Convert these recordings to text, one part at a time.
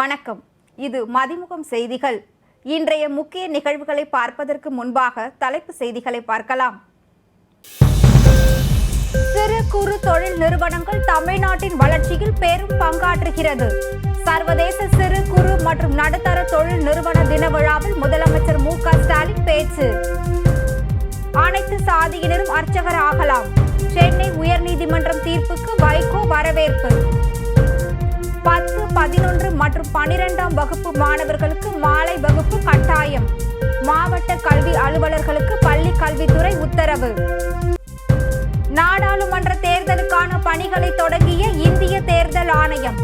வணக்கம். இது மதிமுகம் செய்திகள். இன்றைய முக்கிய நிகழ்வுகளை பார்ப்பதற்கு முன்பாக தலைப்பு செய்திகளை பார்க்கலாம். சிறு குறு தொழில் நிறுவனங்கள் தமிழ்நாட்டின் வளர்ச்சியில் பெரும் பங்காற்றுகிறது. சர்வதேச சிறு குறு மற்றும் நடுத்தர தொழில் நிறுவன தின விழாவில் முதலமைச்சர் மு. க. ஸ்டாலின் பேச்சு. அனைத்து சாதியினரும் அர்ச்சகர் ஆகலாம். சென்னை உயர்நீதிமன்றம் தீர்ப்புக்கு வைகோ வரவேற்பு. பத்து பதினொன்று மற்றும் பனிரெண்டாம் வகுப்பு மாணவர்களுக்கு மாலை வகுப்பு கட்டாயம். மாவட்ட கல்வி அலுவலர்களுக்கு பள்ளி கல்வித்துறை உத்தரவு. நாடாளுமன்ற தேர்தலுக்கான பணிகளை தொடங்கிய இந்திய தேர்தல் ஆணையம்.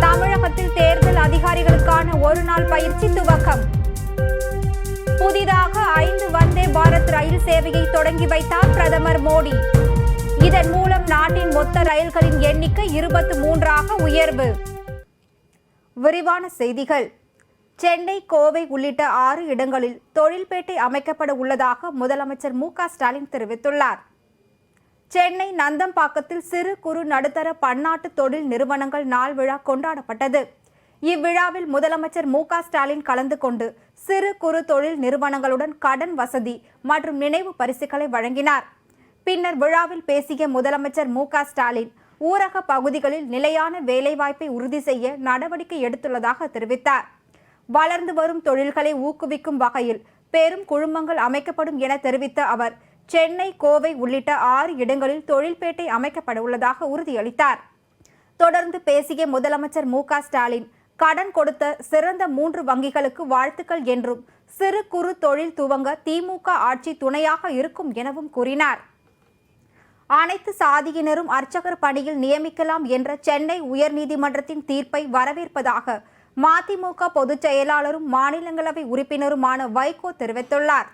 தமிழகத்தில் தேர்தல் அதிகாரிகளுக்கான ஒரு நாள் பயிற்சி துவக்கம். புதிதாக ஐந்து வந்தே பாரத் ரயில் சேவையை தொடங்கி வைத்தார் பிரதமர் மோடி. இதன் மூலம் நாட்டின் மொத்த ரயில்களின் எண்ணிக்கை இருபத்தி மூன்றாக உயர்வு. விரிவான செய்திகள். சென்னை கோவை உள்ளிட்ட ஆறு இடங்களில் தொழில்பேட்டை அமைக்கப்பட உள்ளதாக முதலமைச்சர் மு ஸ்டாலின் தெரிவித்துள்ளார். சென்னை நந்தம்பாக்கத்தில் சிறு குறு நடுத்தர பன்னாட்டு தொழில் நிறுவனங்கள் நாள் விழா கொண்டாடப்பட்டது. இவ்விழாவில் முதலமைச்சர் மு ஸ்டாலின் கலந்து கொண்டு சிறு குறு தொழில் நிறுவனங்களுடன் கடன் வசதி மற்றும் நினைவு பரிசுகளை வழங்கினார். பின்னர் விழாவில் பேசிய முதலமைச்சர் மு ஸ்டாலின் ஊரக பகுதிகளில் நிலையான வேலைவாய்ப்பை உறுதி செய்ய நடவடிக்கை எடுத்துள்ளதாக தெரிவித்தார். வளர்ந்து வரும் தொழில்களை ஊக்குவிக்கும் வகையில் பெரும் குழுமங்கள் அமைக்கப்படும் என தெரிவித்த அவர் சென்னை கோவை உள்ளிட்ட ஆறு இடங்களில் தொழில்பேட்டை அமைக்கப்பட உள்ளதாக உறுதியளித்தார். தொடர்ந்து பேசிய முதலமைச்சர் மு. க. ஸ்டாலின் கடன் கொடுத்த சிறந்த மூன்று வங்கிகளுக்கு வாழ்த்துக்கள் என்றும் சிறு குறு தொழில் துவங்க திமுக ஆட்சி துணையாக இருக்கும் எனவும் கூறினார். அனைத்து சாதியினரும் அர்ச்சகர் பணியில் நியமிக்கலாம் என்ற சென்னை உயர்நீதிமன்றத்தின் தீர்ப்பை வரவேற்பதாக மதிமுக பொதுச் செயலாளரும் மாநிலங்களவை உறுப்பினருமான வைகோ தெரிவித்துள்ளார்.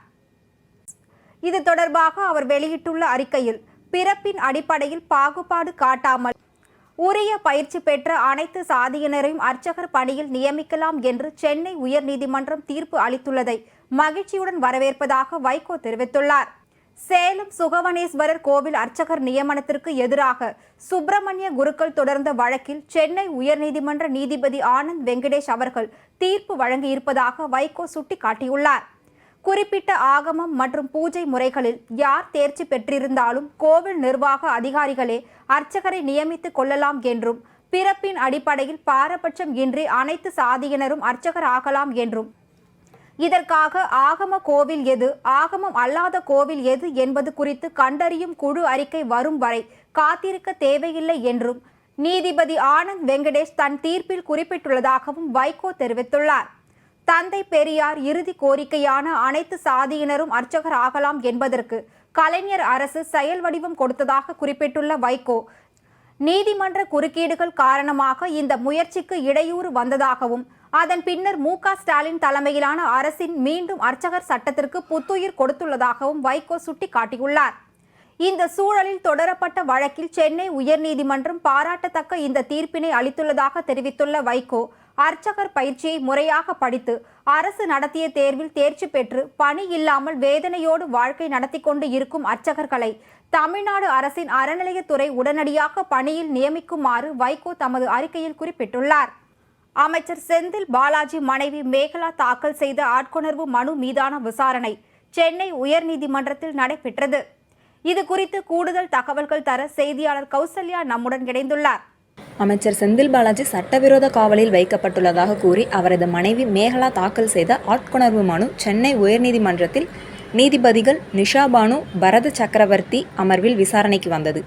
இது தொடர்பாக அவர் வெளியிட்டுள்ள அறிக்கையில் பிறப்பின் அடிப்படையில் பாகுபாடு காட்டாமல் உரிய பயிற்சி பெற்ற அனைத்து சாதியினரையும் அர்ச்சகர் பணியில் நியமிக்கலாம் என்று சென்னை உயர்நீதிமன்றம் தீர்ப்பு அளித்துள்ளதை மகிழ்ச்சியுடன் வரவேற்பதாக வைகோ தெரிவித்துள்ளார். சேலம் சுகவனேஸ்வரர் கோவில் அர்ச்சகர் நியமனத்திற்கு எதிராக சுப்பிரமணிய குருக்கள் தொடர்ந்த வழக்கில் சென்னை உயர்நீதிமன்ற நீதிபதி ஆனந்த் வெங்கடேஷ் அவர்கள் தீர்ப்பு வழங்கியிருப்பதாக வைகோ சுட்டிக்காட்டியுள்ளார். குறிப்பிட்ட ஆகமம் மற்றும் பூஜை முறைகளில் யார் தேர்ச்சி பெற்றிருந்தாலும் கோவில் நிர்வாக அதிகாரிகளே அர்ச்சகரை நியமித்துக் கொள்ளலாம் என்றும் பிறப்பின் அடிப்படையில் பாரபட்சம் இன்றி அனைத்து சாதியினரும் அர்ச்சகர் ஆகலாம் என்றும் இதற்காக ஆகம கோவில் எது? ஆகமம் அல்லாத கோவில் எது என்பது குறித்து கண்டறியும் குழு அறிக்கை வரும் வரை காத்திருக்க தேவையில்லை என்றும் நீதிபதி ஆனந்த் வெங்கடேஷ் தன் தீர்ப்பில் குறிப்பிட்டுள்ளதாகவும் வைகோ தெரிவித்துள்ளார். தந்தை பெரியார் இறுதி கோரிக்கையான அனைத்து சாதியினரும் அர்ச்சகர் ஆகலாம் என்பதற்கு கலைஞர் அரசு செயல் வடிவம் கொடுத்ததாக குறிப்பிட்டுள்ள வைகோ நீதிமன்ற குறுக்கீடுகள் காரணமாக இந்த முயற்சிக்கு இடையூறு வந்ததாகவும் அதன் பின்னர் மு க ஸ்டாலின் தலைமையிலான அரசின் மீண்டும் அர்ச்சகர் சட்டத்திற்கு புத்துயிர் கொடுத்துள்ளதாகவும் வைகோ சுட்டிக்காட்டியுள்ளார். இந்த சூழலில் தொடரப்பட்ட வழக்கில் சென்னை உயர்நீதிமன்றம் பாராட்டத்தக்க இந்த தீர்ப்பினை அளித்துள்ளதாக தெரிவித்துள்ள வைகோ அர்ச்சகர் பயிற்சியை முறையாக படித்து அரசு நடத்திய தேர்வில் தேர்ச்சி பெற்று பணி இல்லாமல் வேதனையோடு வாழ்க்கை நடத்தி கொண்டு இருக்கும் அர்ச்சகர்களை தமிழ்நாடு அரசின் அறநிலையத்துறை உடனடியாக பணியில் நியமிக்குமாறு வைகோ தமது அறிக்கையில் குறிப்பிட்டுள்ளார். அமைச்சர் செந்தில் பாலாஜி மனைவி மேகலா தாக்கல் செய்த ஆட்கொணர்வு மனு மீதான விசாரணை சென்னை உயர்நீதிமன்றத்தில் நடைபெற்றது. இது குறித்து கூடுதல் தகவல்கள் தர செய்தியாளர் கௌசல்யா நம்முடன் இணைந்துள்ளார். அமைச்சர் செந்தில் பாலாஜி சட்டவிரோத காவலில் வைக்கப்பட்டுள்ளதாக கூறி அவரது மனைவி மேகலா தாக்கல் செய்த ஆட்கொணர்வு மனு சென்னை உயர்நீதிமன்றத்தில் நீதிபதிகள் நிஷா பானு பரத சக்கரவர்த்தி அமர்வில் விசாரணைக்கு வந்தது.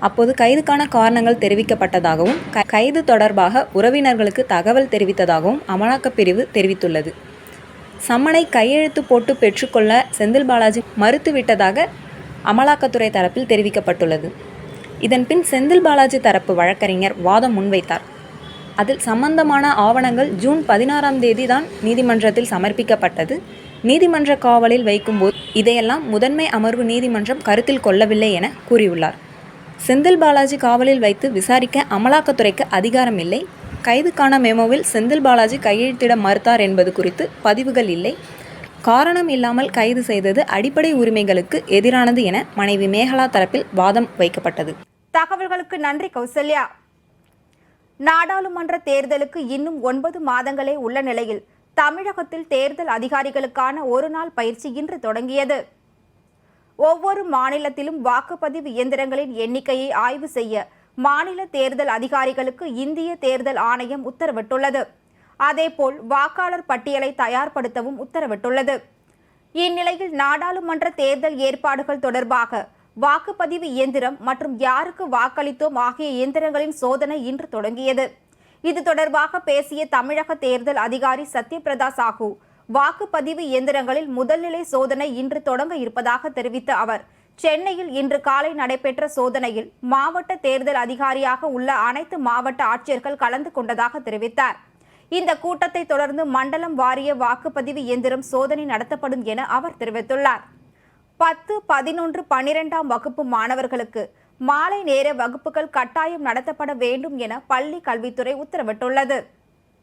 அப்போது கைதுக்கான காரணங்கள் தெரிவிக்கப்பட்டதாகவும் க- கைது தொடர்பாக உறவினர்களுக்கு தகவல் தெரிவித்ததாகவும் அமலாக்கப் பிரிவு தெரிவித்துள்ளது. சம்மனை கையெழுத்து போட்டு பெற்றுக்கொள்ள செந்தில் பாலாஜி மறுத்துவிட்டதாக அமலாக்கத்துறை தரப்பில் தெரிவிக்கப்பட்டுள்ளது. இதன்பின் செந்தில் பாலாஜி தரப்பு வழக்கறிஞர் வாதம் முன்வைத்தார். அதில் சம்பந்தமான ஆவணங்கள் ஜூன் பதினாறாம் தேதி தான் நீதிமன்றத்தில் சமர்ப்பிக்கப்பட்டது. நீதிமன்ற காவலில் வைக்கும்போது இதையெல்லாம் முதன்மை அமர்வு நீதிமன்றம் கருத்தில் கொள்ளவில்லை என கூறியுள்ளார். செந்தில் பாலாஜி காவலில் வைத்து விசாரிக்க அமலாக்கத்துறைக்கு அதிகாரம் இல்லை. கைதுக்கான மெமோவில் செந்தில் பாலாஜி கையெழுத்திட மறுத்தார் என்பது குறித்து பதிவுகள் இல்லை. காரணம் இல்லாமல் கைது செய்தது அடிப்படை உரிமைகளுக்கு எதிரானது என மனைவி மேகலா தரப்பில் வாதம் வைக்கப்பட்டது. தகவல்களுக்கு நன்றி கௌசல்யா. நாடாளுமன்ற தேர்தலுக்கு இன்னும் ஒன்பது மாதங்களே உள்ள நிலையில் தமிழகத்தில் தேர்தல் அதிகாரிகளுக்கான ஒரு நாள் பயிற்சி இன்று தொடங்கியது. ஒவ்வொரு மாநிலத்திலும் வாக்குப்பதிவு இயந்திரங்களின் எண்ணிக்கையை ஆய்வு செய்ய மாநில தேர்தல் அதிகாரிகளுக்கு இந்திய தேர்தல் ஆணையம் உத்தரவிட்டுள்ளது. அதேபோல் வாக்காளர் பட்டியலை தயார்படுத்தவும் உத்தரவிட்டுள்ளது. இந்நிலையில் நாடாளுமன்ற தேர்தல் ஏற்பாடுகள் தொடர்பாக வாக்குப்பதிவு இயந்திரம் மற்றும் யாருக்கு வாக்களித்தோம் ஆகிய இயந்திரங்களின் சோதனை இன்று தொடங்கியது. இது தொடர்பாக பேசிய தமிழக தேர்தல் அதிகாரி சத்யபிரதா சாஹூ வாக்குப்பதிவு இயந்திரங்களில் முதல்நிலை சோதனை இன்று தொடங்க இருப்பதாக தெரிவித்த அவர் சென்னையில் இன்று காலை நடைபெற்ற சோதனையில் மாவட்ட தேர்தல் அதிகாரியாக உள்ள அனைத்து மாவட்ட ஆட்சியர்கள் கலந்து கொண்டதாக தெரிவித்தார். இந்த கூட்டத்தை தொடர்ந்து மண்டலம் வாரிய வாக்குப்பதிவு இயந்திரம் சோதனை நடத்தப்படும் என அவர் தெரிவித்துள்ளார். பத்து பதினொன்று பனிரெண்டாம் வகுப்பு மாணவர்களுக்கு மாலை நேர வகுப்புகள் கட்டாயம் நடத்தப்பட வேண்டும் என பள்ளி கல்வித்துறை உத்தரவிட்டுள்ளது.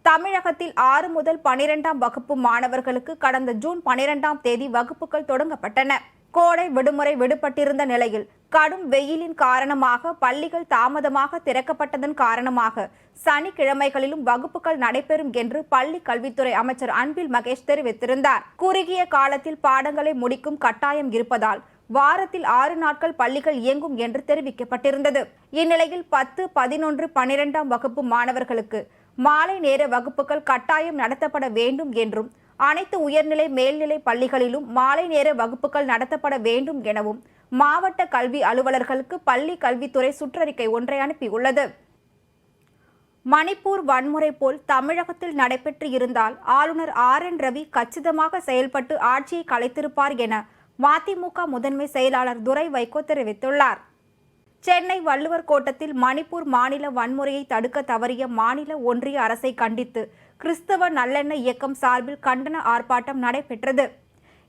தமிழகத்தில் ஆறு முதல் பனிரெண்டாம் வகுப்பு மாணவர்களுக்கு கடந்த ஜூன் பனிரெண்டாம் தேதி வகுப்புகள் தொடங்கப்பட்டன. கோடை விடுமுறை விடுபட்டிருந்த நிலையில் கடும் வெயிலின் காரணமாக பள்ளிகள் தாமதமாக திறக்கப்பட்டதன் காரணமாக சனிக்கிழமைகளிலும் வகுப்புகள் நடைபெறும் என்று பள்ளி கல்வித்துறை அமைச்சர் அன்பில் மகேஷ் தெரிவித்திருந்தார். குறுகிய காலத்தில் பாடங்களை முடிக்கும் கட்டாயம் இருப்பதால் வாரத்தில் ஆறு நாட்கள் பள்ளிகள் இயங்கும் என்று தெரிவிக்கப்பட்டிருந்தது. இந்நிலையில் பத்து பதினொன்று பனிரெண்டாம் வகுப்பு மாணவர்களுக்கு மாலை நேர வகுப்புகள் கட்டாயம் நடத்தப்பட வேண்டும் என்றும் அனைத்து உயர்நிலை மேல்நிலை பள்ளிகளிலும் மாலை நேர வகுப்புகள் நடத்தப்பட வேண்டும் எனவும் மாவட்ட கல்வி அலுவலர்களுக்கு பள்ளி கல்வித்துறை சுற்றறிக்கை ஒன்றை அனுப்பியுள்ளது. மணிப்பூர் வன்முறை போல் தமிழகத்தில் நடைபெற்று இருந்தால் ஆளுநர் ஆர். என். ரவி கச்சிதமாக செயல்பட்டு ஆட்சியை கலைத்திருப்பார் என மதிமுக முதன்மை செயலாளர் துரை வைகோ தெரிவித்துள்ளார். சென்னை வள்ளுவர் கோட்டத்தில் மணிப்பூர் மாநில வன்முறையை தடுக்க தவறிய மாநில ஒன்றிய அரசை கண்டித்து கிறிஸ்தவ நல்லெண்ண இயக்கம் சார்பில் கண்டன ஆர்ப்பாட்டம் நடைபெற்றது.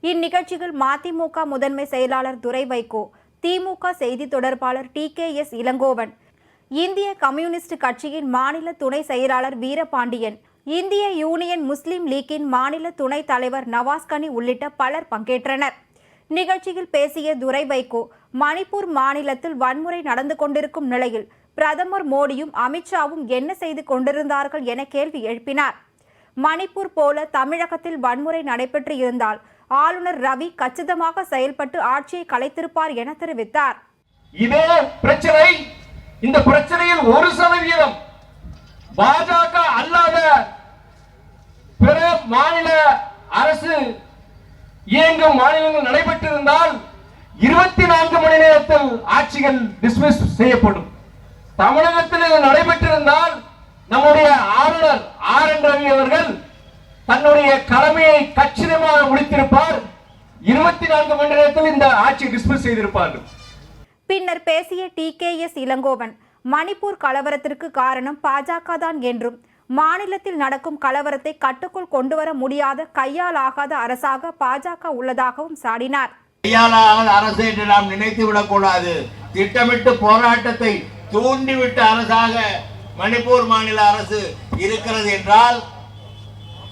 இந்நிகழ்ச்சியில் மதிமுக முதன்மை செயலாளர் துரை வைகோ திமுக செய்தி தொடர்பாளர் டி கே எஸ் இளங்கோவன் இந்திய கம்யூனிஸ்ட் கட்சியின் மாநில துணை செயலாளர் வீரபாண்டியன் இந்திய யூனியன் முஸ்லிம் லீக்கின் மாநில துணைத் தலைவர் நவாஸ்கனி உள்ளிட்ட பலர் பங்கேற்றனர். நிகழ்ச்சியில் பேசிய துரை வைகோ மணிப்பூர் மாநிலத்தில் வன்முறை நடந்து கொண்டிருக்கும் நிலையில் பிரதமர் மோடியும் அமித்ஷாவும் என்ன செய்து கொண்டிருந்தார்கள் என கேள்வி எழுப்பினார். மணிப்பூர் போல தமிழகத்தில் வன்முறை நடைபெற்று இருந்தால் ஆளுநர் ரவி கச்சிதமாக செயல்பட்டு ஆட்சியை கலைத்திருப்பார் என தெரிவித்தார். இதே பிரச்சனை. இந்த பிரச்சனையில் ஒரு சதவீதம் பாஜக அல்லாத பிற மாநில அரசு இயங்கும் மாநிலங்கள் நடைபெற்றிருந்தால் இருபத்தி நான்கு மணி நேரத்தில் ஆட்சிகள் டிஸ்மிஸ் செய்யப்படும். தமிழகத்தில் இது நடைபெற்றிருந்தால் நம்முடைய ஆளுநர் ஆர் என் ரவி அவர்கள் தன்னுடைய கடமையை கச்சிதமாக முடித்திருப்பார். இருபத்தி நான்கு மணி நேரத்தில் இந்த ஆட்சி டிஸ்மிஸ் செய்திருப்பார்கள். பின்னர் பேசிய T K S Elangovan Manipur கலவரத்திற்கு காரணம் பாஜக தான் என்றும் மாநிலத்தில் நடக்கும் கலவரத்தை கட்டுக்குள் கொண்டுவர முடியாத கையால் ஆகாத அரசாக பாஜக உள்ளதாகவும் சாடினார். கையாளாத அரசு என்று நாம் நினைத்து விடக்கூடாது. திட்டமிட்டு போராட்டத்தை தூண்டிவிட்ட அரசாக மணிப்பூர் மாநில அரசு இருக்கிறது என்றால்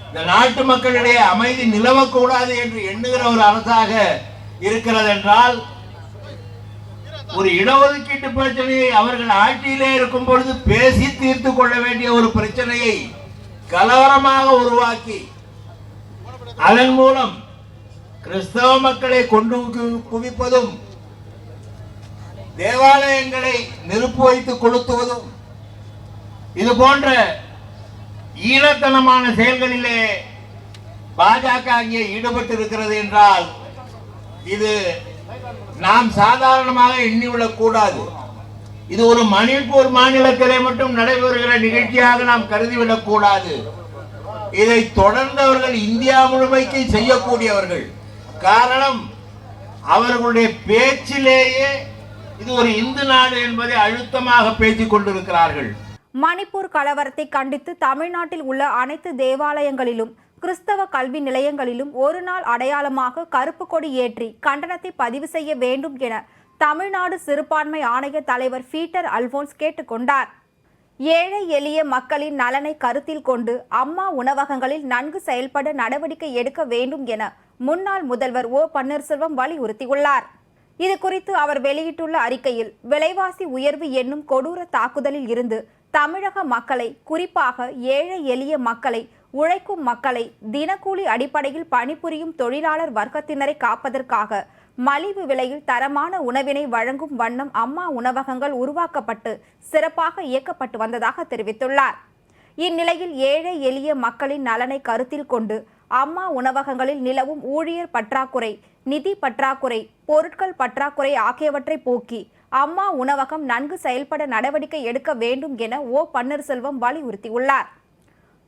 இந்த நாட்டு மக்களிடையே அமைதி நிலவக்கூடாது என்று எண்ணுகிற ஒரு அரசாக இருக்கிறது என்றால் ஒரு இடஒதுக்கீட்டு பிரச்சனையை அவர்கள் ஆட்சியிலே இருக்கும் பொழுது பேசி தீர்த்து கொள்ள வேண்டிய ஒரு பிரச்சனையை கலவரமாக உருவாக்கி அதன் மூலம் கிறிஸ்தவ மக்களை கொண்டு குவிப்பதும் தேவாலயங்களை நெருப்பு வைத்து கொளுத்துவதும் இது போன்ற ஈழத்தனமான செயல்களிலே பாஜக அங்கே ஈடுபட்டு இருக்கிறது என்றால் இது நாம் சாதாரணமாக எண்ணிவிடக் கூடாது. இது ஒரு மணிப்பூர் மாநிலத்திலே மட்டும் நடைபெறுகிற நிகழ்ச்சியாக நாம் கருதிவிடக் கூடாது. இதை தொடர்ந்து அவர்கள் இந்தியா முழுமைக்கு செய்யக்கூடியவர்கள். காரணம் அவர்களுடைய பேச்சிலேயே இது ஒரு இந்து நாடு என்பதை அழுத்தமாக பேசிக் கொண்டிருக்கிறார்கள். மணிப்பூர் கலவரத்தை கண்டித்து தமிழ்நாட்டில் உள்ள அனைத்து தேவாலயங்களிலும் கிறிஸ்தவ கல்வி நிலையங்களிலும் ஒரு நாள் அடையாளமாக கருப்பு கொடி ஏற்றி கண்டனத்தை பதிவு செய்ய வேண்டும் என தமிழ்நாடு சிறுபான்மை ஆணைய தலைவர் பீட்டர் அல்போன்ஸ் கேட்டுக்கொண்டார் ஏழை எளிய மக்களின் நலனை கருத்தில் கொண்டு அம்மா உணவகங்களில் நன்கு செயல்பட நடவடிக்கை எடுக்க வேண்டும் என முன்னாள் முதல்வர் ஓ பன்னீர்செல்வம் வலியுறுத்தியுள்ளார். இது குறித்து அவர் வெளியிட்டுள்ள அறிக்கையில் விலைவாசி உயர்வு என்னும் கொடூர தாக்குதலில் இருந்து தமிழக மக்களை குறிப்பாக ஏழை எளிய மக்களை உழைக்கும் மக்களை தினக்கூலி அடிப்படையில் பணிபுரியும் தொழிலாளர் வர்க்கத்தினரை காப்பதற்காக மலிவு விலையில் தரமான உணவினை வழங்கும் வண்ணம் அம்மா உணவகங்கள் உருவாக்கப்பட்டு சிறப்பாக இயக்கப்பட்டு வந்ததாக தெரிவித்துள்ளார். இந்நிலையில் ஏழை எளிய மக்களின் நலனை கருத்தில் கொண்டு அம்மா உணவகங்களில் நிலவும் ஊழியர் பற்றாக்குறை நிதி பற்றாக்குறை பொருட்கள் பற்றாக்குறை ஆகியவற்றை போக்கி அம்மா உணவகம் நன்கு செயல்பட நடவடிக்கை எடுக்க வேண்டும் என ஓ. பன்னீர்செல்வம் வலியுறுத்தியுள்ளார்.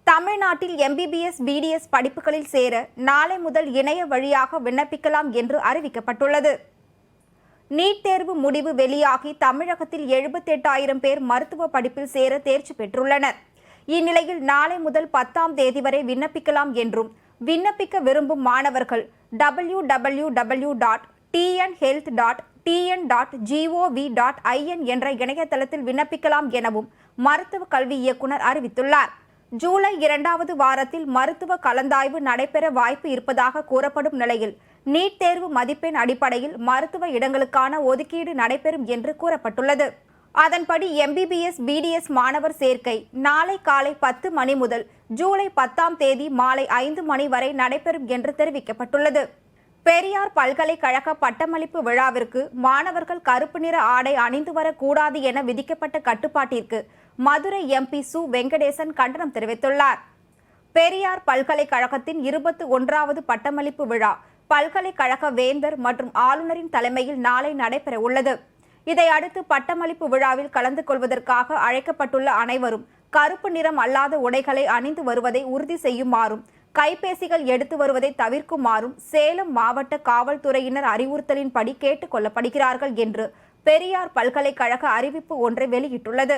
தமிழ்நாட்டில் எம்பிபிஎஸ் பிடிஎஸ் படிப்புகளில் சேர நாளை முதல் இணைய வழியாக விண்ணப்பிக்கலாம் என்று அறிவிக்கப்பட்டுள்ளது. நீட் தேர்வு முடிவு வெளியாகி தமிழகத்தில் எழுபத்தெட்டாயிரம் பேர் மருத்துவ படிப்பில் சேர தேர்ச்சி பெற்றுள்ளனர். இந்நிலையில் நாளை முதல் பத்தாம் தேதி வரை விண்ணப்பிக்கலாம் என்றும் விண்ணப்பிக்க விரும்பும் மாணவர்கள் W W W dot TN health dot TN dot GOV dot IN என்ற இணையதளத்தில் விண்ணப்பிக்கலாம் எனவும் மருத்துவ கல்வி இயக்குனர் அறிவித்துள்ளார். ஜூலை இரண்டாவது வாரத்தில் மருத்துவ கலந்தாய்வு நடைபெற வாய்ப்பு இருப்பதாக கூறப்படும் நிலையில் நீட் தேர்வு மதிப்பெண் அடிப்படையில் மருத்துவ இடங்களுக்கான ஒதுக்கீடு நடைபெறும் என்று கூறப்பட்டுள்ளது. அதன்படி எம்பிபிஎஸ் பிடிஎஸ் மாணவர் சேர்க்கை நாளை காலை பத்து மணி முதல் ஜூலை பத்தாம் தேதி மாலை ஐந்து மணி வரை நடைபெறும் என்று தெரிவிக்கப்பட்டுள்ளது. பெரியார் பல்கலைக்கழக பட்டமளிப்பு விழாவிற்கு மாணவர்கள் கருப்பு நிற ஆடை அணிந்து வரக்கூடாது என விதிக்கப்பட்ட கட்டுப்பாட்டிற்கு மதுரை எம்பி சு. வெங்கடேசன் கண்டனம் தெரிவித்துள்ளார். பெரியார் பல்கலைக்கழகத்தின் இருபத்தி ஒன்றாவது பட்டமளிப்பு விழா பல்கலைக்கழக வேந்தர் மற்றும் ஆளுநரின் தலைமையில் நாளை நடைபெற உள்ளது இதையடுத்து பட்டமளிப்பு விழாவில் கலந்து கொள்வதற்காக அழைக்கப்பட்டுள்ள அனைவரும் கருப்பு நிறம் அல்லாத உடைகளை அணிந்து வருவதை உறுதி செய்யுமாறும் கைபேசிகள் எடுத்து வருவதை தவிர்க்குமாறும் சேலம் மாவட்ட காவல்துறையினர் அறிவுறுத்தலின்படி கேட்டுக் கொள்ளப்படுகிறார்கள் என்று பெரியார் பல்கலைக்கழக அறிவிப்பு ஒன்றை வெளியிட்டுள்ளது.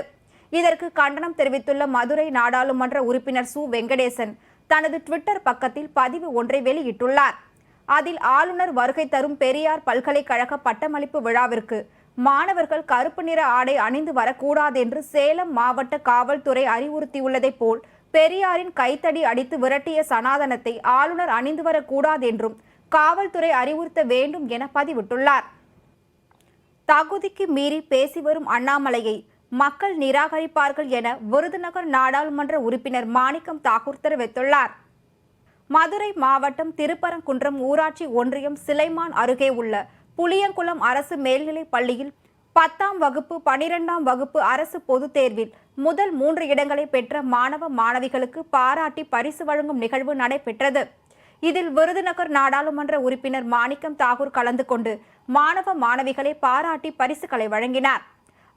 இதற்கு கண்டனம் தெரிவித்துள்ள மதுரை நாடாளுமன்ற உறுப்பினர் சு. வெங்கடேசன் தனது ட்விட்டர் பக்கத்தில் பதிவு ஒன்றை வெளியிட்டுள்ளார். அதில் ஆளுநர் வருகை தரும் பெரியார் பல்கலைக்கழக பட்டமளிப்பு விழாவிற்கு மாணவர்கள் கருப்பு நிற ஆடை அணிந்து வரக்கூடாது என்று சேலம் மாவட்ட காவல்துறை அறிவுறுத்தியுள்ளதைப் போல் பெரியாரின் கைத்தடி அடித்து விரட்டிய சனாதனத்தை ஆளுநர் அணிந்து வரக்கூடாது என்றும் காவல்துறை அறிவுறுத்த வேண்டும் என பதிவிட்டுள்ளார். தகுதிக்கு மீறி பேசி வரும் அண்ணாமலையை மக்கள் நிராகரிப்பார்கள் என விருதுநகர் நாடாளுமன்ற உறுப்பினர் மாணிக்கம் தாக்கூர் தெரிவித்துள்ளார். மதுரை மாவட்டம் திருப்பரங்குன்றம் ஊராட்சி ஒன்றியம் சிலைமான் அருகே உள்ள புளியங்குளம் அரசு மேல்நிலைப் பள்ளியில் பத்தாம் வகுப்பு பனிரெண்டாம் வகுப்பு அரசு பொதுத் தேர்வில் முதல் மூன்று இடங்களை பெற்ற மாணவ மாணவிகளுக்கு பாராட்டி பரிசு வழங்கும் நிகழ்வு நடைபெற்றது. இதில் விருதுநகர் நாடாளுமன்ற உறுப்பினர் மாணிக்கம் தாகூர் கலந்து கொண்டு மாணவ மாணவிகளை பாராட்டி பரிசுகளை வழங்கினார்.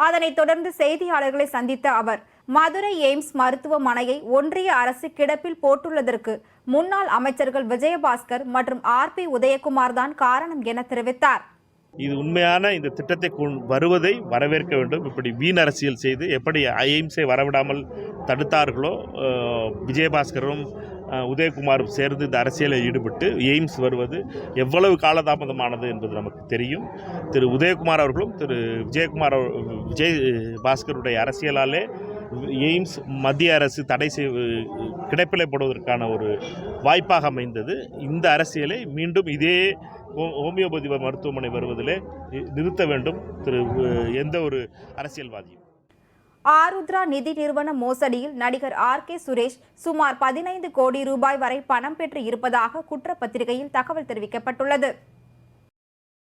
அதனைத் தொடர்ந்து செய்தியாளர்களை சந்தித்த அவர் மதுரை எய்ம்ஸ் மருத்துவமனையை ஒன்றிய அரசு கிடப்பில் போட்டுள்ளதற்கு முன்னாள் அமைச்சர்கள் விஜயபாஸ்கர் மற்றும் ஆர் பி உதயகுமார் தான் காரணம் என தெரிவித்தார். இது உண்மையான இந்த திட்டத்தை கொண்- வருவதை வரவேற்க வேண்டும். இப்படி வீண் அரசியல் செய்து எப்படி எய்ம்ஸை வரவிடாமல் தடுத்தார்களோ விஜயபாஸ்கரும் உதயகுமாரும் சேர்ந்து இந்த அரசியலில் ஈடுபட்டு எய்ம்ஸ் வருவது எவ்வளவு காலதாமதமானது என்பது நமக்கு தெரியும். திரு உதயகுமார் அவர்களும் திரு விஜயகுமார் அவர்- விஜய் பாஸ்கருடைய அரசியலாலே எய்ம்ஸ் மத்திய அரசு தடை செய் கிடைப்பிலை போடுவதற்கான ஒரு வாய்ப்பாக அமைந்தது. இந்த அரசியலை மீண்டும் இதே ஹோ- ஹோமியோபதி மருத்துவமனை வருவதிலே நிறுத்த வேண்டும். திரு எந்த ஒரு அரசியல்வாதியும். ஆருத்ரா நிதி நிறுவன மோசடியில் நடிகர் ஆர் கே சுரேஷ் சுமார் பதினைந்து கோடி ரூபாய் வரை பணம் பெற்று இருப்பதாக குற்றப்பத்திரிகையில் தகவல் தெரிவிக்கப்பட்டுள்ளது.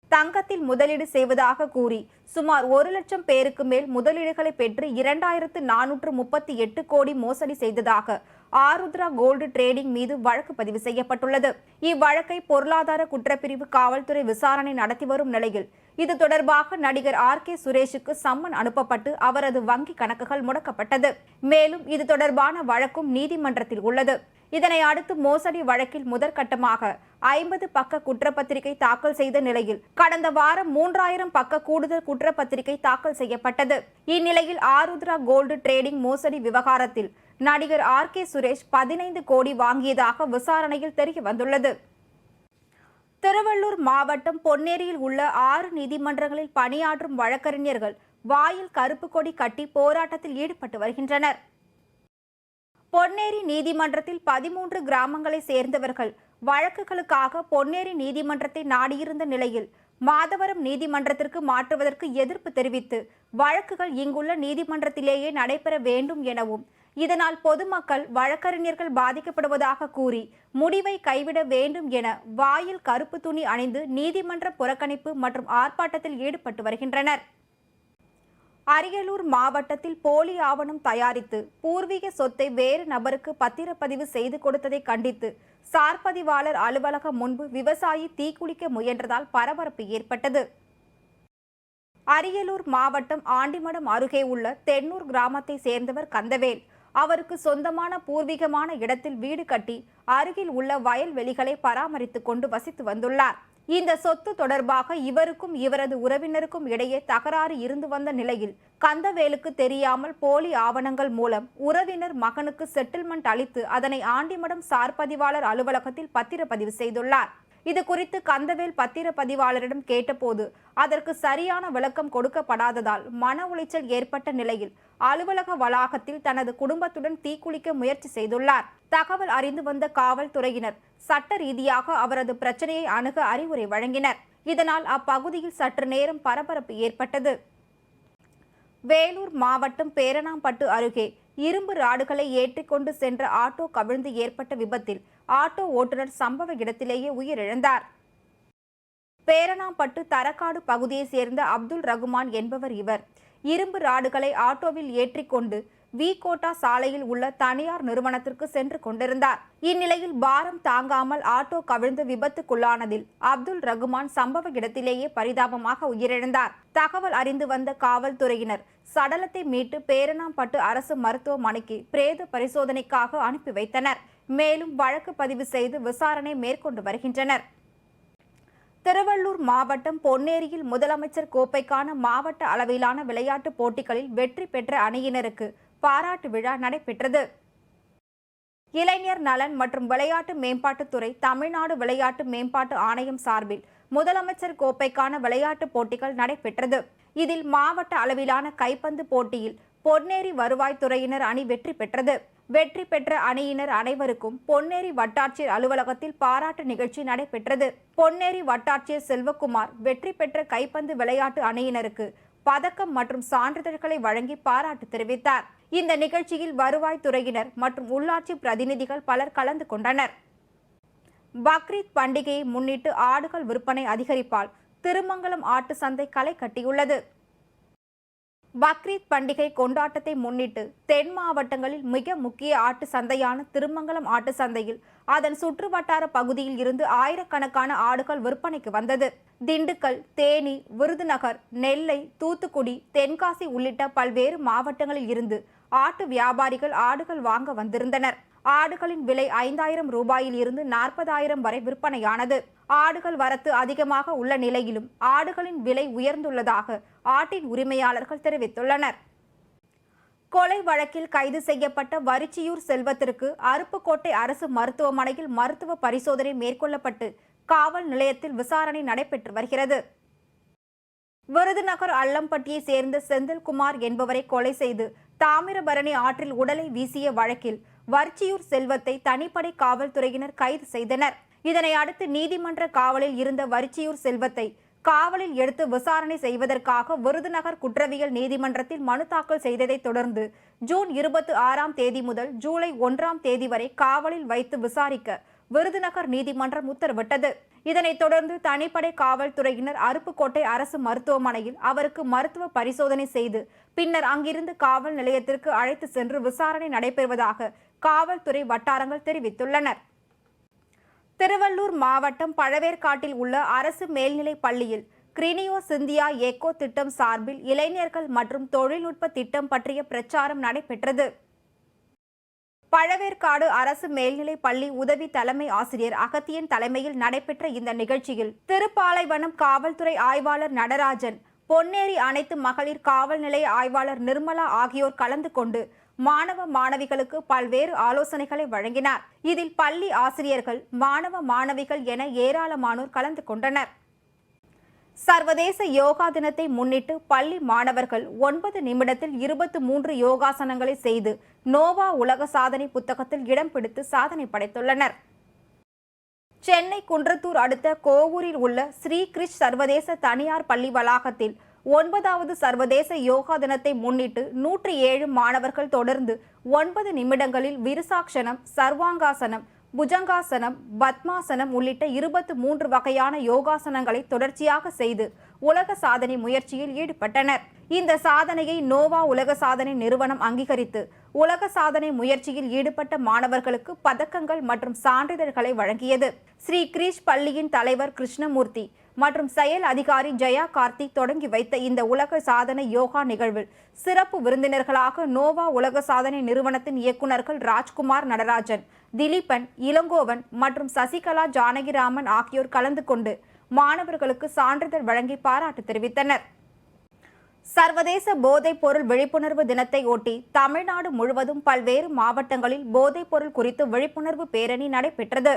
தங்கத்தில் முதலீடு செய்வதாக கூறி சுமார் ஒரு லட்சம் பேருக்கு மேல் முதலீடுகளை பெற்று இரண்டாயிரத்து நானூற்று முப்பத்தி எட்டு கோடி மோசடி செய்ததாக ஆருத்ரா கோல்டு ட்ரேடிங் மீது வழக்கு பதிவு செய்யப்பட்டுள்ளது. இவ்வழக்கை பொருளாதார குற்றப்பிரிவு காவல்துறை விசாரணை நடத்தி வரும் நிலையில் இது தொடர்பாக நடிகர் ஆர். கே. சுரேஷுக்கு சம்மன் அனுப்பப்பட்டு அவரது வங்கி கணக்குகள் முடக்கப்பட்டது. மேலும் இது தொடர்பான வழக்கும் நீதிமன்றத்தில் உள்ளது. இதனை அடுத்து மோசடி வழக்கில் முதற்கட்டமாக ஐம்பது பக்க குற்றப்பத்திரிகை தாக்கல் செய்த நிலையில் கடந்த வாரம் மூன்றாயிரம் பக்க கூடுதல் குற்றப்பத்திரிகை தாக்கல் செய்யப்பட்டது. இந்நிலையில் ஆருத்ரா கோல்டு ட்ரேடிங் மோசடி விவகாரத்தில் நடிகர் ஆர் கே சுரேஷ் பதினைந்து கோடி வாங்கியதாக விசாரணையில் தெரிய வந்துள்ளது. திருவள்ளூர் மாவட்டம் பொன்னேரியில் உள்ள ஆறு நீதிமன்றங்களில் பணியாற்றும் வழக்கறிஞர்கள் வாயில் கருப்பு கொடி கட்டி போராட்டத்தில் ஈடுபட்டு வருகின்றனர். பொன்னேரி நீதிமன்றத்தில் பதிமூன்று கிராமங்களை சேர்ந்தவர்கள் வழக்குகளுக்காக பொன்னேரி நீதிமன்றத்தை நாடியிருந்த நிலையில் மாதவரம் நீதிமன்றத்திற்கு மாற்றுவதற்கு எதிர்ப்பு தெரிவித்து வழக்குகள் இங்குள்ள நீதிமன்றத்திலேயே நடைபெற வேண்டும் எனவும் இதனால் பொதுமக்கள் வழக்கறிஞர்கள் பாதிக்கப்படுவதாக கூறி முடிவை கைவிட வேண்டும் என வாயில் கருப்பு துணி அணிந்து நீதிமன்ற புறக்கணிப்பு மற்றும் ஆர்ப்பாட்டத்தில் ஈடுபட்டு வருகின்றனர். அரியலூர் மாவட்டத்தில் போலி ஆவணம் தயாரித்து பூர்வீக சொத்தை வேறு நபருக்கு பத்திரப்பதிவு செய்து கொடுத்ததை கண்டித்து சார்பதிவாளர் அலுவலகம் முன்பு விவசாயி தீக்குளிக்க முயன்றதால் பரபரப்பு ஏற்பட்டது. அரியலூர் மாவட்டம் ஆண்டிமடம் அருகே உள்ள தென்னூர் கிராமத்தை சேர்ந்தவர் கந்தவேல். அவருக்கு சொந்தமான பூர்வீகமான இடத்தில் வீடு கட்டி அருகில் உள்ள வயல்வெளிகளை பராமரித்துக் கொண்டு வசித்து வந்துள்ளார். இந்த சொத்து தொடர்பாக இவருக்கும் இவரது உறவினருக்கும் இடையே தகராறு இருந்து வந்த நிலையில் கந்தவேலுக்கு தெரியாமல் போலி ஆவணங்கள் மூலம் உறவினர் மகனுக்கு செட்டில்மெண்ட் அளித்து அதனை ஆண்டிமடம் சார்பதிவாளர் அலுவலகத்தில் பத்திரப்பதிவு செய்துள்ளார். இது குறித்து கந்தவேல் பத்திரப்பதிவாளரிடம் கேட்டபோது அதற்கு சரியான விளக்கம் கொடுக்கப்படாததால் மன உளைச்சல் ஏற்பட்ட நிலையில் அலுவலக வளாகத்தில் தனது குடும்பத்துடன் தீக்குளிக்க முயற்சி செய்துள்ளார். தகவல் அறிந்து வந்த காவல்துறையினர் சட்ட ரீதியாக அவரது பிரச்சனையை அணுக அறிவுரை வழங்கினர். இதனால் அப்பகுதியில் சற்று நேரம் பரபரப்பு ஏற்பட்டது. வேலூர் மாவட்டம் பேரணாம்பட்டு அருகே இரும்பு ராடுகளை ஏற்றிக்கொண்டு சென்ற ஆட்டோ கவிழ்ந்து ஏற்பட்ட விபத்தில் ஆட்டோ ஓட்டுநர் சம்பவ இடத்திலேயே உயிரிழந்தார். பேரணாம்பட்டு தரக்காடு பகுதியைச் சேர்ந்த அப்துல் ரகுமான் என்பவர் இவர். இரும்பு ராடுகளை ஆட்டோவில் ஏற்றிக்கொண்டு வீகோட்டா சாலையில் உள்ள தனியார் நிறுவனத்திற்கு சென்று கொண்டிருந்தார். இந்நிலையில் பாரம் தாங்காமல் ஆட்டோ கவிழ்ந்து விபத்துக்குள்ளானதில் அப்துல் ரகுமான் சம்பவ இடத்திலேயே பரிதாபமாக உயிரிழந்தார். தகவல் அறிந்து வந்த காவல்துறையினர் சடலத்தை மீட்டு பேரணாம்பட்டு அரசு மருத்துவமனைக்கு பிரேத பரிசோதனைக்காக அனுப்பி வைத்தனர். மேலும் வழக்கு பதிவு செய்து விசாரணை மேற்கொண்டு வருகின்றனர். திருவள்ளூர் மாவட்டம் பொன்னேரியில் முதலமைச்சர் கோப்பைக்கான மாவட்ட அளவிலான விளையாட்டுப் போட்டிகளில் வெற்றி பெற்ற அணியினருக்கு பாராட்டு விழா நடைபெற்றது. இளைஞர் நலன் மற்றும் விளையாட்டு மேம்பாட்டுத்துறை தமிழ்நாடு விளையாட்டு மேம்பாட்டு ஆணையம் சார்பில் முதலமைச்சர் கோப்பைக்கான விளையாட்டுப் போட்டிகள் நடைபெற்றது. இதில் மாவட்ட அளவிலான கைப்பந்து போட்டியில் பொன்னேரி வருவாய்த்துறையினர் அணி வெற்றி பெற்றது. வெற்றி பெற்ற அணியினர் அனைவருக்கும் பொன்னேரி வட்டாட்சியர் அலுவலகத்தில் பாராட்டு நிகழ்ச்சி நடைபெற்றது. பொன்னேரி வட்டாட்சியர் செல்வகுமார் வெற்றி பெற்ற கைப்பந்து விளையாட்டு அணியினருக்கு பதக்கம் மற்றும் சான்றிதழ்களை வழங்கி பாராட்டு தெரிவித்தார். இந்த நிகழ்ச்சியில் வருவாய்த்துறையினர் மற்றும் உள்ளாட்சி பிரதிநிதிகள் பலர் கலந்து கொண்டனர். பக்ரீத் பண்டிகையை முன்னிட்டு ஆடுகள் விற்பனை அதிகரிப்பால் திருமங்கலம் ஆட்டு சந்தை களை கட்டியுள்ளது. பக்ரீத் பண்டிகை கொண்டாட்டத்தை முன்னிட்டு தென் மாவட்டங்களில் மிக முக்கிய ஆட்டு சந்தையான திருமங்கலம் ஆட்டு சந்தையில் அதன் சுற்றுவட்டார பகுதியில் இருந்து ஆயிரக்கணக்கான ஆடுகள் விற்பனைக்கு வந்தது. திண்டுக்கல் தேனி விருதுநகர் நெல்லை தூத்துக்குடி தென்காசி உள்ளிட்ட பல்வேறு மாவட்டங்களில் இருந்து ஆட்டு வியாபாரிகள் ஆடுகள் வாங்க வந்திருந்தனர். ஆடுகளின் விலை ஐந்தாயிரம் ரூபாயில் இருந்து நாற்பதாயிரம் வரை விற்பனையானது. ஆடுகள் வரத்து அதிகமாக உள்ள நிலையிலும் ஆடுகளின் விலை உயர்ந்துள்ளதாக ஆட்டின் உரிமையாளர்கள் தெரிவித்துள்ளனர். கொலை வழக்கில் கைது செய்யப்பட்ட வரிச்சியூர் செல்வத்திற்கு அருப்புக்கோட்டை அரசு மருத்துவமனையில் மருத்துவ பரிசோதனை மேற்கொள்ளப்பட்டு காவல் நிலையத்தில் விசாரணை நடைபெற்று வருகிறது. விருதுநகர் அல்லம்பட்டியை சேர்ந்த செந்தில்குமார் என்பவரை கொலை செய்து தாமிரபரணி ஆற்றில் உடலை வீசிய வழக்கில் வர்ச்சியூர் செல்வத்தை தனிப்படை காவல்துறையினர் கைது செய்தனர். இதனை அடுத்து நீதிமன்ற காவலில் இருந்த வரிச்சியூர் செல்வத்தை காவலில் எடுத்து விசாரணை செய்வதற்காக விருதுநகர் குற்றவியல் நீதிமன்றத்தில் மனு தாக்கல் செய்ததைத் தொடர்ந்து ஜூன் இருபத்தி ஆறாம் தேதி முதல் ஜூலை ஒன்றாம் தேதி வரை காவலில் வைத்து விசாரிக்க விருதுநகர் நீதிமன்றம் உத்தரவிட்டது. இதனைத் தொடர்ந்து தனிப்படை காவல்துறையினர் அருப்புக்கோட்டை அரசு மருத்துவமனையில் அவருக்கு மருத்துவ பரிசோதனை செய்து பின்னர் அங்கிருந்து காவல் நிலையத்திற்கு அழைத்து சென்று விசாரணை நடைபெறுவதாக காவல்துறை வட்டாரங்கள் தெரிவித்துள்ளனர். திருவள்ளூர் மாவட்டம் பழவேற்காட்டில் உள்ள அரசு மேல்நிலைப் பள்ளியில் கிரினியோ சிந்தியா எக்கோ திட்டம் சார்பில் இளைஞர்கள் மற்றும் தொழில்நுட்ப திட்டம் பற்றிய பிரச்சாரம் நடைபெற்றது. பழவேற்காடு அரசு மேல்நிலைப் பள்ளி உதவி தலைமை ஆசிரியர் அகத்தியன் தலைமையில் நடைபெற்ற இந்த நிகழ்ச்சியில் திருப்பாலைவனம் காவல்துறை ஆய்வாளர் நடராஜன் பொன்னேரி அனைத்து மகளிர் காவல் நிலைய ஆய்வாளர் நிர்மலா ஆகியோர் கலந்து கொண்டு மாணவ மாணவிகளுக்கு பல்வேறு ஆலோசனைகளை வழங்கினார். இதில் பள்ளி ஆசிரியர்கள் மாணவ மாணவிகள் என ஏராளமானோர் கலந்து கொண்டனர். சர்வதேச யோகா தினத்தை முன்னிட்டு பள்ளி மாணவர்கள் ஒன்பது நிமிடத்தில் இருபத்து மூன்று யோகாசனங்களை செய்து நோவா உலக சாதனை புத்தகத்தில் இடம் பிடித்து சாதனை படைத்துள்ளனர். சென்னை குன்றத்தூர் அடுத்த கோவூரில் உள்ள ஸ்ரீ கிருஷ் சர்வதேச தனியார் பள்ளி வளாகத்தில் ஒன்பதாவது சர்வதேச யோகா தினத்தை முன்னிட்டு நூற்றி ஏழு மாணவர்கள் தொடர்ந்து ஒன்பது நிமிடங்களில் விருசாக்ஷனம் சர்வாங்காசனம் புஜங்காசனம் பத்மாசனம் உள்ளிட்ட இருபத்து மூன்று வகையான யோகாசனங்களை தொடர்ச்சியாக செய்து உலக சாதனை முயற்சியில் ஈடுபட்டனர். இந்த சாதனையை நோவா உலக சாதனை நிறுவனம் அங்கீகரித்து உலக சாதனை முயற்சியில் ஈடுபட்ட மாணவர்களுக்கு பதக்கங்கள் மற்றும் சான்றிதழ்களை வழங்கியது. ஸ்ரீ கிரீஷ் பள்ளியின் தலைவர் கிருஷ்ணமூர்த்தி மற்றும் செயல் அதிகாரி ஜெயா கார்த்திக் தொடங்கி வைத்த இந்த உலக சாதனை யோகா நிகழ்வில் சிறப்பு விருந்தினர்களாக நோவா உலக சாதனை நிறுவனத்தின் இயக்குநர்கள் ராஜ்குமார் நடராஜன் திலீபன் இளங்கோவன் மற்றும் சசிகலா ஜானகிராமன் ஆகியோர் கலந்து கொண்டு மாணவர்களுக்கு சான்றிதழ் வழங்கி பாராட்டு தெரிவித்தனர். சர்வதேச போதைப் பொருள் விழிப்புணர்வு தினத்தை ஒட்டி தமிழ்நாடு முழுவதும் பல்வேறு மாவட்டங்களில் போதைப் பொருள் குறித்து விழிப்புணர்வு பேரணி நடைபெற்றது.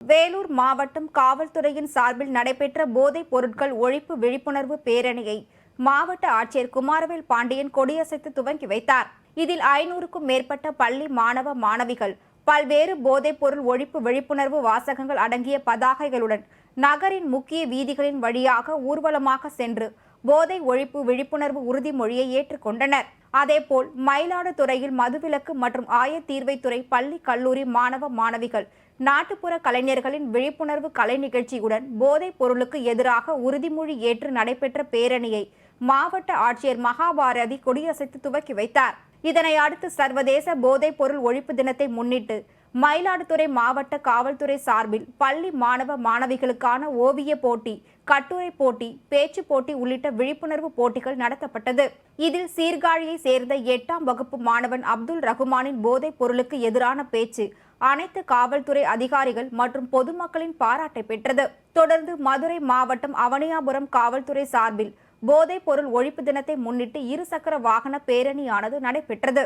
வேலூர் மாவட்டம் காவல்துறையின் சார்பில் நடைபெற்ற போதைப் பொருட்கள் ஒழிப்பு விழிப்புணர்வு பேரணியை மாவட்ட ஆட்சியர் குமாரவேல் பாண்டியன் கொடியசைத்து துவங்கி வைத்தார். இதில் ஐநூறுக்கும் மேற்பட்ட பள்ளி மாணவ மாணவிகள் பல்வேறு போதைப் பொருள் ஒழிப்பு விழிப்புணர்வு வாசகங்கள் அடங்கிய பதாகைகளுடன் நகரின் முக்கிய வீதிகளின் வழியாக ஊர்வலமாக சென்று போதை ஒழிப்பு விழிப்புணர்வு உறுதிமொழியை ஏற்றுக்கொண்டனர் அதேபோல் மயிலாடுதுறையில் மதுவிலக்கு மற்றும் ஆயத்தீர்வைத்துறை பள்ளி கல்லூரி மாணவ மாணவிகள் நாட்டுப்புற கலைஞர்களின் விழிப்புணர்வு கலை நிகழ்ச்சியுடன் போதைப் பொருளுக்கு எதிராக உறுதிமொழி ஏற்று நடைபெற்ற பேரணியை மாவட்ட ஆட்சியர் மகாபாரதி கொடியசைத்து துவக்கி வைத்தார். இதனை அடுத்து சர்வதேச போதைப் பொருள் ஒழிப்பு தினத்தை முன்னிட்டு மயிலாடுதுறை மாவட்ட காவல்துறை சார்பில் பள்ளி மாணவ மாணவிகளுக்கான ஓவிய போட்டி கட்டுரை போட்டி பேச்சு போட்டி உள்ளிட்ட விழிப்புணர்வு போட்டிகள் நடத்தப்பட்டது. இதில் சீர்காழியை சேர்ந்த எட்டாம் வகுப்பு மாணவன் அப்துல் ரகுமானின் போதைப் பொருளுக்கு எதிரான பேச்சு அனைத்து காவல்துறை அதிகாரிகள் மற்றும் பொதுமக்களின் பாராட்டை பெற்றது. தொடர்ந்து மதுரை மாவட்டம் அவனியாபுரம் காவல்துறை சார்பில் போதைப் பொருள் ஒழிப்பு தினத்தை முன்னிட்டு இருசக்கர வாகன பேரணியானது நடைபெற்றது.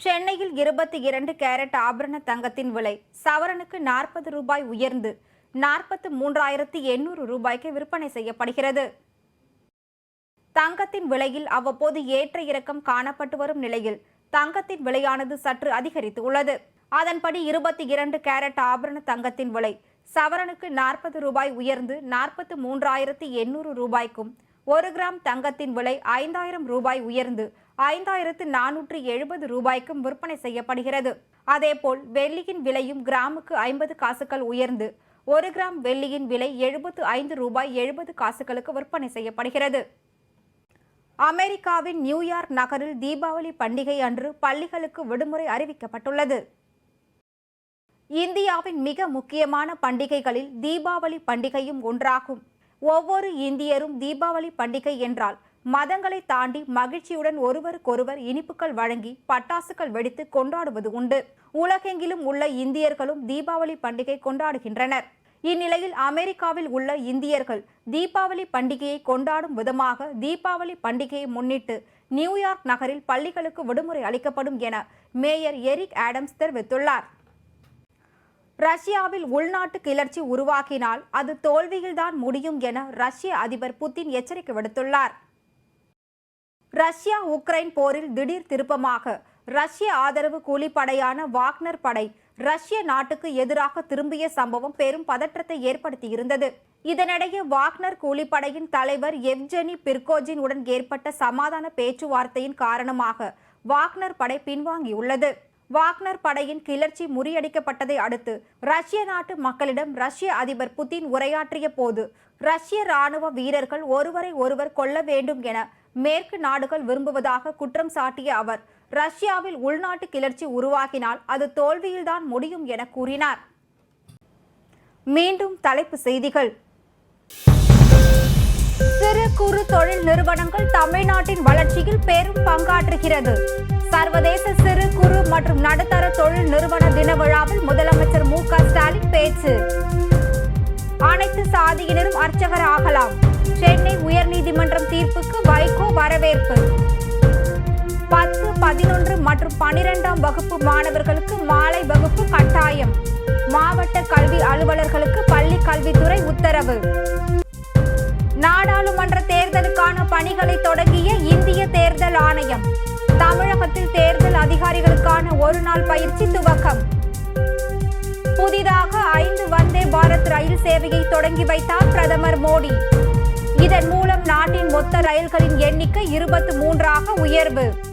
சென்னையில் இருபத்தி இரண்டு கேரட் ஆபரண தங்கத்தின் விலை சவரனுக்கு நாற்பது ரூபாய் உயர்ந்து நாற்பத்து மூன்றாயிரத்தி எண்ணூறு ரூபாய்க்கு விற்பனை செய்யப்படுகிறது. தங்கத்தின் விலையில் அவ்வப்போது ஏற்ற இறக்கம் காணப்பட்டு வரும் நிலையில் தங்கத்தின் விலையானது சற்று அதிகரித்து உள்ளது அதன்படி இருபத்தி இரண்டு கேரட் ஆபரண தங்கத்தின் விலை சவரனுக்கு நாற்பது ரூபாய் உயர்ந்து நாற்பத்து மூன்றாயிரத்தி எண்ணூறு ரூபாய்க்கும் ஒரு கிராம் தங்கத்தின் விலை ஐந்தாயிரம் ரூபாய் உயர்ந்து ஐந்தாயிரத்து நானூற்று எழுபது ரூபாய்க்கும் விற்பனை செய்யப்படுகிறது. அதேபோல் வெள்ளியின் விலையும் கிராமுக்கு ஐம்பது காசுகள் உயர்ந்து ஒரு கிராம் வெள்ளியின் விலை எழுபத்து ஐந்து ரூபாய் எழுபது காசுகளுக்கு விற்பனை செய்யப்படுகிறது. அமெரிக்காவின் நியூயார்க் நகரில் தீபாவளி பண்டிகை அன்று பள்ளிகளுக்கு விடுமுறை அறிவிக்கப்பட்டுள்ளது. இந்தியாவின் மிக முக்கியமான பண்டிகைகளில் தீபாவளி பண்டிகையும் ஒன்றாகும். ஒவ்வொரு இந்தியரும் தீபாவளி பண்டிகை என்றால் மதங்களை தாண்டி மகிழ்ச்சியுடன் ஒருவருக்கொருவர் இனிப்புகள் வழங்கி பட்டாசுகள் வெடித்து கொண்டாடுவது உண்டு. உலகெங்கிலும் உள்ள இந்தியர்களும் தீபாவளி பண்டிகை கொண்டாடுகின்றனர். இந்நிலையில் அமெரிக்காவில் உள்ள இந்தியர்கள் தீபாவளி பண்டிகையை கொண்டாடும் விதமாக தீபாவளி பண்டிகையை முன்னிட்டு நியூயார்க் நகரில் பள்ளிகளுக்கு விடுமுறை அளிக்கப்படும் என மேயர் எரிக் ஆடம்ஸ் தெரிவித்துள்ளார். ரஷ்யாவில் உள்நாட்டு கிளர்ச்சி உருவாக்கினால் அது தோல்வியில்தான் முடியும் என ரஷ்ய அதிபர் புதின் எச்சரிக்கை விடுத்துள்ளார். ரஷ்யா உக்ரைன் போரில் திடீர் திருப்பமாக ரஷ்ய ஆதரவு கூலிப்படையான வாக்னர் படை ரஷ்ய நாட்டுக்கு எதிராக திரும்பிய சம்பவம் பெரும் பதற்றத்தை ஏற்படுத்தியிருந்தது. இதனிடையே வாக்னர் கூலிப்படையின் தலைவர் எவ்ஜெனி பிர்கோஜின் உடன் ஏற்பட்ட சமாதான பேச்சுவார்த்தையின் காரணமாக வாக்னர் படை பின்வாங்கியுள்ளது. வாக்னர் படையின் கிளர்ச்சி முறியடிக்கப்பட்டதை அடுத்து ரஷ்ய நாட்டு மக்களிடம் ரஷ்ய அதிபர் புதின் உரையாற்றிய போது ரஷ்ய ராணுவ வீரர்கள் ஒருவரை ஒருவர் கொல்ல வேண்டும் என மேற்கு நாடுகள் விரும்புவதாக குற்றம் சாட்டிய அவர் ரஷ்யாவில் உள்நாட்டு கிளர்ச்சி உருவாகினால் அது தோல்வியில்தான் முடியும் என கூறினார். மீண்டும் தலைப்பு செய்திகள். சிறு குறு தொழில் நிறுவனங்கள் தமிழ்நாட்டின் வளர்ச்சியில் பெரும் பங்காற்றுகிறது. சர்வதேச சிறு குறு மற்றும் நடுத்தர தொழில் நிறுவன தின விழாவில் முதலமைச்சர் மு க ஸ்டாலின் பேச்சு. அனைத்து சாதியினரும் அர்ச்சகர் ஆகலாம். சென்னை உயர்நீதிமன்றம் தீர்ப்புக்கு வைகோ வரவேற்பு. பத்து பதினொன்று மற்றும் பனிரெண்டாம் வகுப்பு மாணவர்களுக்கு மாலை வகுப்பு கட்டாயம். மாவட்ட கல்வி அலுவலர்களுக்கு பள்ளி கல்வித்துறை உத்தரவு. நாடாளுமன்ற தேர்தலுக்கான பணிகளை தொடங்கிய இந்திய தேர்தல் ஆணையம். தமிழகத்தில் தேர்தல் அதிகாரிகளுக்கான ஒரு நாள் பயிற்சி துவக்கம். புதிதாக ஐந்து வந்தே பாரத் ரயில் சேவையை தொடங்கி வைத்தார் பிரதமர் மோடி. இதன் மூலம் நாட்டின் மொத்த ரயில்களின் எண்ணிக்கை இருபத்தி மூன்றாக உயர்வு.